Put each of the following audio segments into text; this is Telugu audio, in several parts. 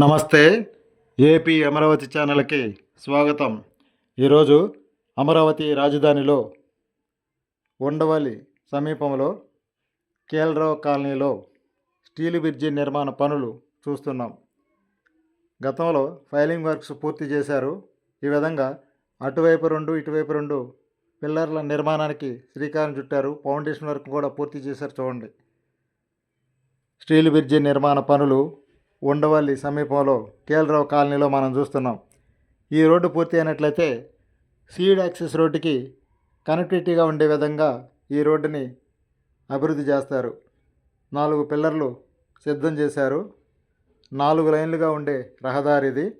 నమస్తే ఏపీ అమరావతి ఛానల్కి స్వాగతం. ఈరోజు అమరావతి రాజధానిలో ఉండవల్లి సమీపంలో కేల్రావు కాలనీలో స్టీల్ బ్రిడ్జి నిర్మాణ పనులు చూస్తున్నాం. గతంలో ఫైలింగ్ వర్క్స్ పూర్తి చేశారు. ఈ విధంగా అటువైపు రెండు ఇటువైపు రెండు పిల్లర్ల నిర్మాణానికి శ్రీకారం చుట్టారు. ఫౌండేషన్ వర్క్ కూడా పూర్తి చేశారు చూడండి. స్టీల్ బ్రిడ్జి నిర్మాణ పనులు ఉండవల్లి సమీపంలో కేఎల్రావు కాలనీలో మనం చూస్తున్నాం. ఈ రోడ్డు పూర్తి అయినట్లయితే సీడ్ యాక్సెస్ రోడ్డుకి కనెక్టివిటీగా ఉండే విధంగా ఈ రోడ్డుని అభివృద్ధి చేస్తారు. నాలుగు పిల్లర్లు సిద్ధం చేశారు. నాలుగు లైన్లుగా ఉండే రహదారి ఇది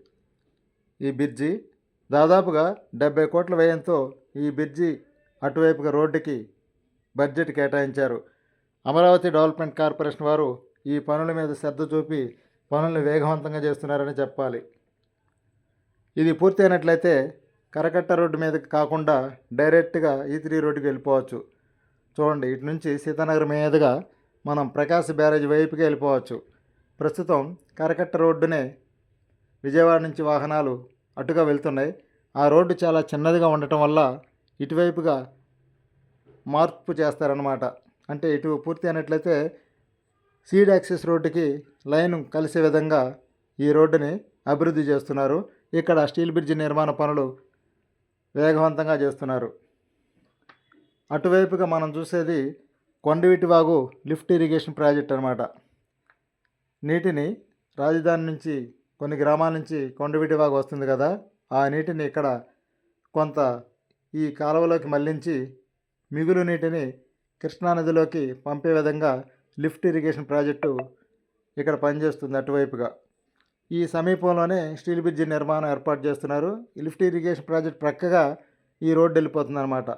ఈ బ్రిడ్జి. దాదాపుగా డెబ్బై కోట్ల వ్యయంతో ఈ బ్రిడ్జి అటువైపుగా రోడ్డుకి బడ్జెట్ కేటాయించారు. అమరావతి డెవలప్మెంట్ కార్పొరేషన్ వారు ఈ పనుల మీద శ్రద్ధ చూపి పనులను వేగవంతంగా చేస్తున్నారని చెప్పాలి. ఇది పూర్తి అయినట్లయితే కరకట్ట రోడ్డు మీదకి కాకుండా డైరెక్ట్గా ఈ త్రీ రోడ్డుకి వెళ్ళిపోవచ్చు. చూడండి ఇటు నుంచి సీతానగర్ మీదుగా మనం ప్రకాశ్ బ్యారేజ్ వైపుకి వెళ్ళిపోవచ్చు. ప్రస్తుతం కరకట్ట రోడ్డునే విజయవాడ నుంచి వాహనాలు అటుగా వెళ్తున్నాయి. ఆ రోడ్డు చాలా చిన్నదిగా ఉండటం వల్ల ఇటువైపుగా మార్పు చేస్తారనమాట అంటే ఇటు పూర్తి అయినట్లయితే సీడ్ యాక్సెస్ రోడ్డుకి లైన్ కలిసే విధంగా ఈ రోడ్డుని అభివృద్ధి చేస్తున్నారు. ఇక్కడ స్టీల్ బ్రిడ్జ్ నిర్మాణ పనులు వేగవంతంగా చేస్తున్నారు. అటువైపుగా మనం చూసేది Kondaveeti Vagu lift irrigation project అనమాట నీటిని రాజధాని నుంచి కొన్ని గ్రామాల నుంచి కొండవిటివాగు వస్తుంది కదా ఆ నీటిని ఇక్కడ కొంత ఈ కాలువలోకి మళ్ళించి మిగులు నీటిని కృష్ణానదిలోకి పంపే విధంగా లిఫ్ట్ ఇరిగేషన్ ప్రాజెక్టు ఇక్కడ పనిచేస్తుంది అటువైపుగా. ఈ సమీపంలోనే స్టీల్ బ్రిడ్జి నిర్మాణం ఏర్పాటు చేస్తున్నారు. ఈ లిఫ్ట్ ఇరిగేషన్ ప్రాజెక్ట్ ప్రక్కగా ఈ రోడ్డు వెళ్ళిపోతుంది అనమాట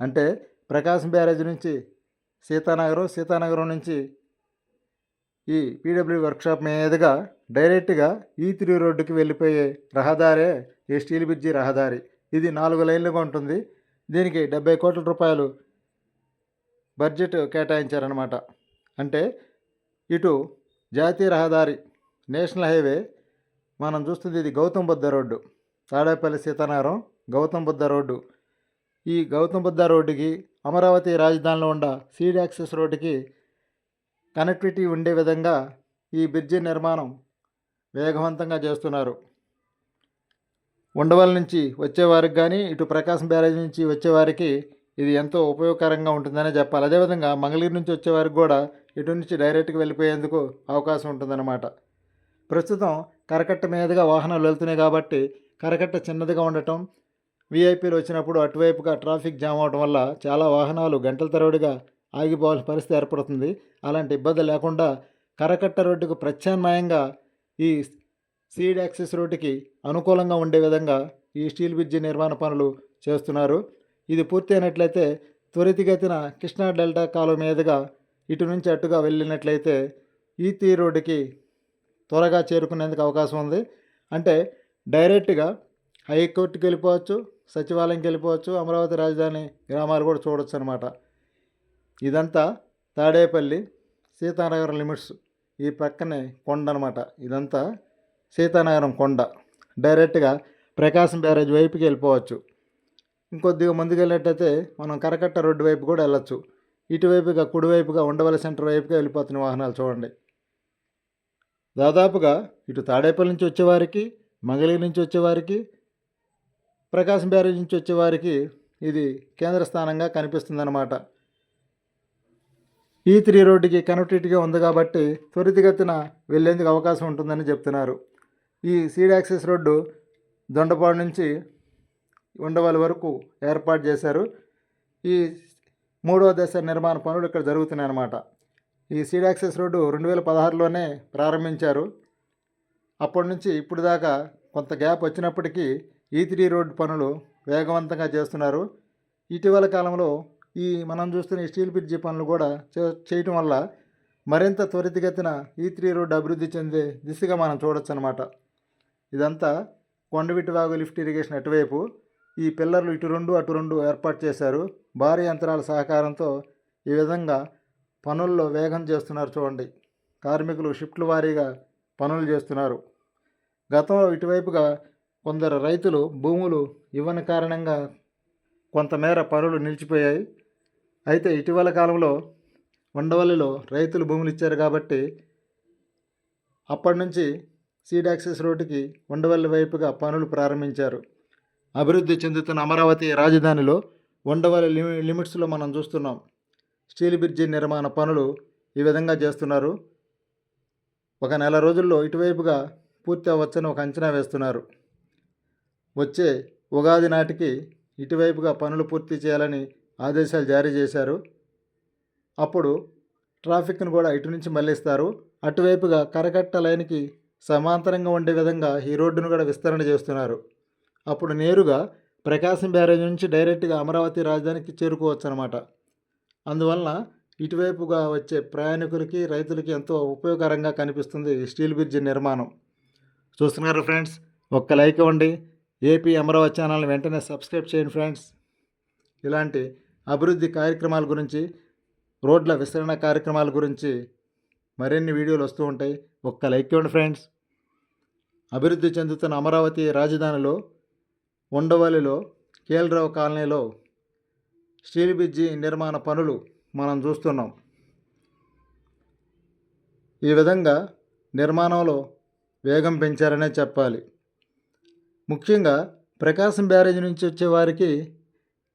అంటే ప్రకాశం బ్యారేజ్ నుంచి సీతానగరం సీతానగరం నుంచి ఈ పీడబ్ల్యూ వర్క్షాప్ మీదుగా డైరెక్ట్గా ఈ త్రీ రోడ్డుకి వెళ్ళిపోయే రహదారే ఈ స్టీల్ బ్రిడ్జి రహదారి. ఇది నాలుగు లైన్లుగా ఉంటుంది. దీనికి డెబ్బై కోట్ల రూపాయలు బడ్జెట్ కేటాయించారనమాట అంటే ఇటు జాతీయ రహదారి నేషనల్ హైవే మనం చూస్తుంది ఇది గౌతమ్ బుద్ధ రోడ్డు. తాడేపల్లి సీతానగరం గౌతమ్ బుద్ధ రోడ్డు. ఈ గౌతమ్ బుద్ధ రోడ్డుకి అమరావతి రాజధానిలో ఉన్న సీడ్ యాక్సెస్ రోడ్డుకి కనెక్టివిటీ ఉండే విధంగా ఈ బ్రిడ్జి నిర్మాణం వేగవంతంగా చేస్తున్నారు. ఉండవల్ నుంచి వచ్చేవారికి కానీ ఇటు ప్రకాశం బ్యారేజ్ నుంచి వచ్చేవారికి ఇది ఎంతో ఉపయోగకరంగా ఉంటుందనే చెప్పాలి. అదేవిధంగా మంగళగిరి నుంచి వచ్చేవారికి కూడా ఇటు నుంచి డైరెక్ట్గా వెళ్ళిపోయేందుకు అవకాశం ఉంటుందన్నమాట. ప్రస్తుతం కరకట్ట మీదుగా వాహనాలు వెళ్తున్నాయి కాబట్టి కరకట్ట చిన్నదిగా ఉండటం వీఐపీలు వచ్చినప్పుడు అటువైపుగా ట్రాఫిక్ జామ్ అవడం వల్ల చాలా వాహనాలు గంటల తరబడిగా ఆగిపోవాల్సిన పరిస్థితి ఏర్పడుతుంది. అలాంటి ఇబ్బంది లేకుండా కరకట్ట రోడ్డుకు ప్రత్యామ్నాయంగా ఈ సీడ్ యాక్సెస్ రోడ్డుకి అనుకూలంగా ఉండే విధంగా ఈ స్టీల్ బ్రిడ్జి నిర్మాణ పనులు చేస్తున్నారు. ఇది పూర్తయినట్లయితే త్వరితగతిన కృష్ణా డెల్టా కాలువ మీదుగా ఇటు నుంచి అటుగా వెళ్ళినట్లయితే ఈతీ రోడ్డుకి త్వరగా చేరుకునేందుకు అవకాశం ఉంది. అంటే డైరెక్ట్గా హైకోర్టుకి వెళ్ళిపోవచ్చు సచివాలయంకి వెళ్ళిపోవచ్చు అమరావతి రాజధాని గ్రామాలు కూడా చూడొచ్చు అనమాట ఇదంతా తాడేపల్లి సీతానగరం లిమిట్స్ ఈ పక్కనే కొండ అనమాట ఇదంతా సీతానగరం కొండ. డైరెక్ట్గా ప్రకాశం బ్యారేజ్ వైపుకి వెళ్ళిపోవచ్చు. ఇంకొద్దిగా ముందుకు వెళ్ళినట్టయితే మనం కరకట్ట రోడ్డు వైపు కూడా వెళ్ళొచ్చు. ఇటువైపుగా కుడివైపుగా ఉండవల సెంటర్ వైపుగా వెళ్ళిపోతున్న వాహనాలు చూడండి. దాదాపుగా ఇటు తాడేపల్లి నుంచి వచ్చేవారికి మంగళగిరి నుంచి వచ్చేవారికి ప్రకాశం బ్యారేజ్ నుంచి వచ్చేవారికి ఇది కేంద్ర స్థానంగా కనిపిస్తుందన్నమాట. ఈ త్రీ రోడ్డుకి కనెక్టివిటీగా ఉంది కాబట్టి త్వరితగతిన వెళ్ళేందుకు అవకాశం ఉంటుందని చెప్తున్నారు. ఈ సీడ్ యాక్సెస్ రోడ్డు దొండపాడు నుంచి ఉండవల వరకు ఏర్పాటు చేశారు. ఈ మూడో దశ నిర్మాణ పనులు ఇక్కడ జరుగుతున్నాయి అన్నమాట. ఈ సీడ్ యాక్సెస్ రోడ్డు రెండు వేల పదహారులోనే ప్రారంభించారు. అప్పటి నుంచి ఇప్పుడు దాకా కొంత గ్యాప్ వచ్చినప్పటికీ ఈ త్రీ రోడ్డు పనులు వేగవంతంగా చేస్తున్నారు. ఇటీవల కాలంలో ఈ మనం చూస్తున్న ఈ స్టీల్ బ్రిడ్జి పనులు కూడా చే- చేయటం వల్ల మరింత త్వరితగతిన ఈ త్రీ రోడ్డు అభివృద్ధి చెందే దిశగా మనం చూడొచ్చు అనమాట ఇదంతా కొండవిటి వాగు లిఫ్ట్ ఇరిగేషన్ అటువైపు ఈ పిల్లర్లు ఇటు రెండు అటు రెండు ఏర్పాటు చేశారు. భారీ యంత్రాల సహకారంతో ఈ విధంగా పనుల్లో వేగం చేస్తున్నారు చూడండి. కార్మికులు షిఫ్ట్ల వారీగా పనులు చేస్తున్నారు. గతంలో ఇటువైపుగా కొందరు రైతులు భూములు ఇవ్వని కారణంగా కొంతమేర పనులు నిలిచిపోయాయి. అయితే ఇటీవల కాలంలో ఉండవల్లిలో రైతులు భూములు ఇచ్చారు కాబట్టి అప్పటి నుంచి సీడ్ యాక్సెస్ రోడ్డుకి ఉండవల్లి వైపుగా పనులు ప్రారంభించారు. అభివృద్ధి చెందుతున్న అమరావతి రాజధానిలో ఉండవల్లి లిమి లిమిట్స్లో మనం చూస్తున్నాం. స్టీల్ బ్రిడ్జి నిర్మాణ పనులు ఈ విధంగా చేస్తున్నారు. ఒక నెల రోజుల్లో ఇటువైపుగా పూర్తి అవ్వచ్చని ఒక అంచనా వేస్తున్నారు. వచ్చే ఉగాది నాటికి ఇటువైపుగా పనులు పూర్తి చేయాలని ఆదేశాలు జారీ చేశారు. అప్పుడు ట్రాఫిక్ను కూడా ఇటు నుంచి మళ్ళిస్తారు అటువైపుగా కరకట్ట లైన్కి సమాంతరంగా ఉండే విధంగా ఈ రోడ్డును కూడా విస్తరణ చేస్తున్నారు. అప్పుడు నేరుగా ప్రకాశం బ్యారేజ్ నుంచి డైరెక్ట్గా అమరావతి రాజధానికి చేరుకోవచ్చు అనమాట అందువలన ఇటువైపుగా వచ్చే ప్రయాణికులకి రైతులకి ఎంతో ఉపయోగకరంగా కనిపిస్తుంది స్టీల్ బ్రిడ్జ్ నిర్మాణం. చూస్తున్నారు ఫ్రెండ్స్? ఒక్క లైక్ ఇవ్వండి. ఏపీ అమరావతి ఛానల్ని వెంటనే సబ్స్క్రైబ్ చేయండి ఫ్రెండ్స్. ఇలాంటి అభివృద్ధి కార్యక్రమాల గురించి రోడ్ల విస్తరణ కార్యక్రమాల గురించి మరిన్ని వీడియోలు వస్తూ ఉంటాయి. ఒక్క లైక్ ఇవ్వండి ఫ్రెండ్స్. అభివృద్ధి చెందుతున్న అమరావతి రాజధానిలో ఉండవల్లిలో కేఎల్రావు కాలనీలో స్టీల్ బ్రిడ్జి నిర్మాణ పనులు మనం చూస్తున్నాం. ఈ విధంగా నిర్మాణంలో వేగం పెంచారనే చెప్పాలి. ముఖ్యంగా ప్రకాశం బ్యారేజ్ నుంచి వచ్చే వారికి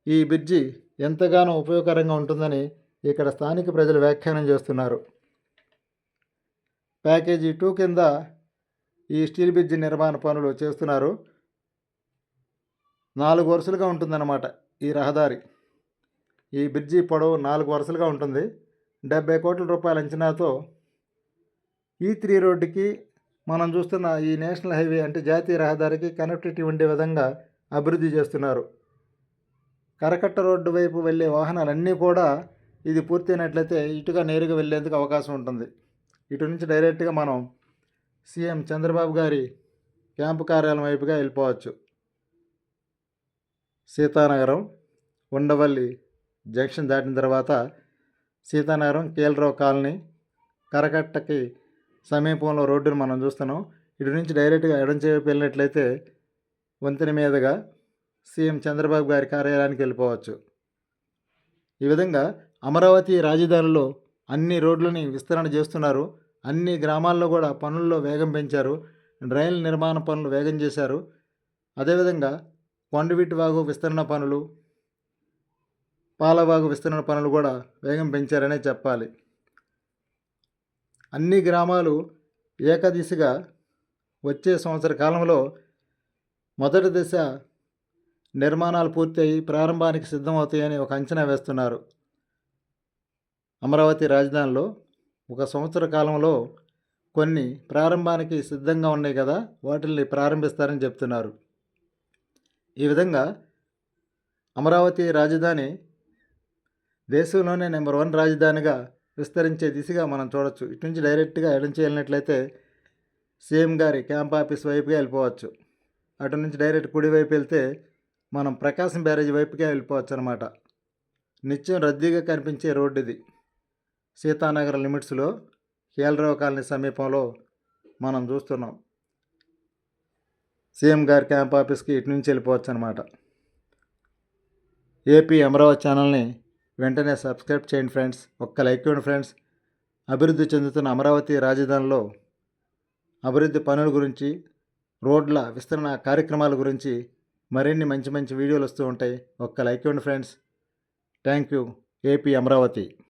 ఈ బ్రిడ్జి ఎంతగానో ఉపయోగకరంగా ఉంటుందని ఇక్కడ స్థానిక ప్రజలు వ్యాఖ్యానం చేస్తున్నారు. ప్యాకేజీ టూ కింద ఈ స్టీల్ బ్రిడ్జి నిర్మాణ పనులు చేస్తున్నారు. నాలుగు వరుసలుగా ఉంటుందన్నమాట ఈ రహదారి. ఈ బ్రిడ్జి పొడవు నాలుగు వరుసలుగా ఉంటుంది. డెబ్బై కోట్ల రూపాయల అంచనాతో ఈ త్రీ రోడ్డుకి మనం చూస్తున్న ఈ నేషనల్ హైవే అంటే జాతీయ రహదారికి కనెక్టివిటీ ఉండే విధంగా అభివృద్ధి చేస్తున్నారు. కరకట్ట రోడ్డు వైపు వెళ్ళే వాహనాలన్నీ కూడా ఇది పూర్తయినట్లయితే ఇటుగా నేరుగా వెళ్ళేందుకు అవకాశం ఉంటుంది. ఇటు నుంచి డైరెక్ట్గా మనం సీఎం చంద్రబాబు గారి క్యాంపు కార్యాలయం వైపుగా వెళ్ళిపోవచ్చు. సీతానగరం ఉండవల్లి జంక్షన్ దాటిన తర్వాత సీతానగరం కేఎల్రావు కాలనీ కరకట్టకి సమీపంలో రోడ్డును మనం చూస్తున్నాం. ఇటు నుంచి డైరెక్ట్గా ఎడంచేపు వెళ్ళినట్లయితే వంతెన మీదుగా సీఎం చంద్రబాబు గారి కార్యాలయానికి వెళ్ళిపోవచ్చు. ఈ విధంగా అమరావతి రాజధానిలో అన్ని రోడ్లని విస్తరణ చేస్తున్నారు. అన్ని గ్రామాల్లో కూడా పనుల్లో వేగం పెంచారు. డ్రైన్ నిర్మాణ పనులు వేగం చేశారు. అదేవిధంగా కొండవీటి వాగు విస్తరణ పనులు పాలవాగు విస్తరణ పనులు కూడా వేగం పెంచారనే చెప్పాలి. అన్ని గ్రామాలు ఏకదిశగా వచ్చే సంవత్సర కాలంలో మొదటి దశ నిర్మాణాలు పూర్తయి ప్రారంభానికి సిద్ధమవుతాయని ఒక అంచనా వేస్తున్నారు. అమరావతి రాజధానిలో ఒక సంవత్సర కాలంలో కొన్ని ప్రారంభానికి సిద్ధంగా ఉన్నాయి కదా వాటిల్ని ప్రారంభిస్తారని చెప్తున్నారు. ఈ విధంగా అమరావతి రాజధాని దేశంలోనే నెంబర్ వన్ రాజధానిగా విస్తరించే దిశగా మనం చూడొచ్చు. ఇటు నుంచి డైరెక్ట్గా ఎడంచి వెళ్ళినట్లయితే సీఎం గారి క్యాంప్ ఆఫీస్ వైపుగా వెళ్ళిపోవచ్చు. అటు నుంచి డైరెక్ట్ కుడి వైపు వెళ్తే మనం ప్రకాశం బ్యారేజ్ వైపుకే వెళ్ళిపోవచ్చు అనమాట నిత్యం రద్దీగా కనిపించే రోడ్డు ఇది సీతానగర్ లిమిట్స్లో కేఎల్రావు కాలనీ సమీపంలో మనం చూస్తున్నాం. సీఎం గారి క్యాంప్ ఆఫీస్కి ఇటు నుంచి వెళ్ళిపోవచ్చు అనమాట ఏపీ అమరావతి ఛానల్ని వెంటనే సబ్స్క్రైబ్ చేయండి ఫ్రెండ్స్. ఒక్క లైక్ ఇవ్వండి ఫ్రెండ్స్. అభివృద్ధి చెందుతున్న అమరావతి రాజధానిలో అభివృద్ధి పనుల గురించి రోడ్ల విస్తరణ కార్యక్రమాల గురించి మరిన్ని మంచి మంచి వీడియోలు వస్తూ ఉంటాయి. ఒక్క లైక్ ఇవ్వండి friends. Thank you AP Amaravati.